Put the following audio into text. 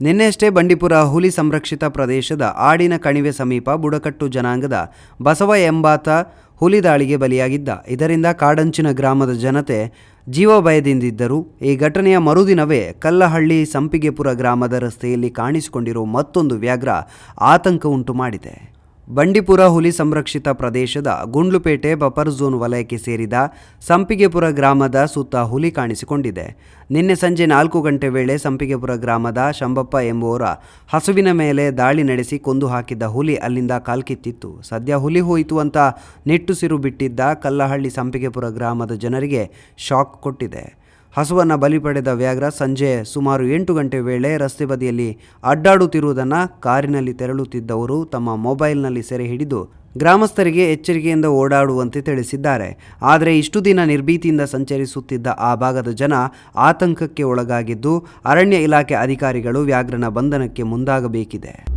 ನಿನ್ನೆಯಷ್ಟೇ ಬಂಡೀಪುರ ಹುಲಿ ಸಂರಕ್ಷಿತ ಪ್ರದೇಶದ ಆಡಿನ ಕಣಿವೆ ಸಮೀಪ ಬುಡಕಟ್ಟು ಜನಾಂಗದ ಬಸವ ಎಂಬಾತ ಹುಲಿ ದಾಳಿಗೆ ಬಲಿಯಾಗಿದ್ದ. ಇದರಿಂದ ಕಾಡಂಚಿನ ಗ್ರಾಮದ ಜನತೆ ಜೀವ ಭಯದಿಂದಿದ್ದರು ಈ ಘಟನೆಯ ಮರುದಿನವೇ ಕಲ್ಲಹಳ್ಳಿ ಸಂಪಿಗೆಪುರ ಗ್ರಾಮದ ರಸ್ತೆಯಲ್ಲಿ ಕಾಣಿಸಿಕೊಂಡಿರುವ ಮತ್ತೊಂದು ವ್ಯಾಘ್ರ ಆತಂಕ ಉಂಟು ಮಾಡಿದೆ ಬಂಡೀಪುರ ಹುಲಿ ಸಂರಕ್ಷಿತ ಪ್ರದೇಶದ ಗುಂಡ್ಲುಪೇಟೆ ಬಫರ್ ಝೋನ್ ವಲಯಕ್ಕೆ ಸೇರಿದ ಸಂಪಿಗೆಪುರ ಗ್ರಾಮದ ಸುತ್ತ ಹುಲಿ ಕಾಣಿಸಿಕೊಂಡಿದೆ. ನಿನ್ನೆ ಸಂಜೆ ನಾಲ್ಕು ಗಂಟೆ ವೇಳೆ ಸಂಪಿಗೆಪುರ ಗ್ರಾಮದ ಶಂಬಪ್ಪ ಎಂಬುವರ ಹಸುವಿನ ಮೇಲೆ ದಾಳಿ ನಡೆಸಿ ಕೊಂದು ಹಾಕಿದ್ದ ಹುಲಿ ಅಲ್ಲಿಂದ ಕಾಲ್ಕಿತ್ತಿತ್ತು. ಸದ್ಯ ಹುಲಿ ಹೋಯಿತು ಅಂತ ನಿಟ್ಟುಸಿರು ಬಿಟ್ಟಿದ್ದ ಕಲ್ಲಹಳ್ಳಿ ಸಂಪಿಗೆಪುರ ಗ್ರಾಮದ ಜನರಿಗೆ ಶಾಕ್ ಕೊಟ್ಟಿದೆ. ಹಸುವನ್ನು ಬಲಿ ಪಡೆದ ವ್ಯಾಘ್ರ ಸಂಜೆ ಸುಮಾರು ಎಂಟು ಗಂಟೆ ವೇಳೆ ರಸ್ತೆ ಬದಿಯಲ್ಲಿ ಅಡ್ಡಾಡುತ್ತಿರುವುದನ್ನು ಕಾರಿನಲ್ಲಿ ತೆರಳುತ್ತಿದ್ದವರು ತಮ್ಮ ಮೊಬೈಲ್ನಲ್ಲಿ ಸೆರೆ ಹಿಡಿದು ಗ್ರಾಮಸ್ಥರಿಗೆ ಎಚ್ಚರಿಕೆಯಿಂದ ಓಡಾಡುವಂತೆ ತಿಳಿಸಿದ್ದಾರೆ. ಆದರೆ ಇಷ್ಟು ದಿನ ನಿರ್ಭೀತಿಯಿಂದ ಸಂಚರಿಸುತ್ತಿದ್ದ ಆ ಭಾಗದ ಜನ ಆತಂಕಕ್ಕೆ ಒಳಗಾಗಿದ್ದು ಅರಣ್ಯ ಇಲಾಖೆ ಅಧಿಕಾರಿಗಳು ವ್ಯಾಘ್ರನ ಬಂಧನಕ್ಕೆ ಮುಂದಾಗಬೇಕಿದೆ.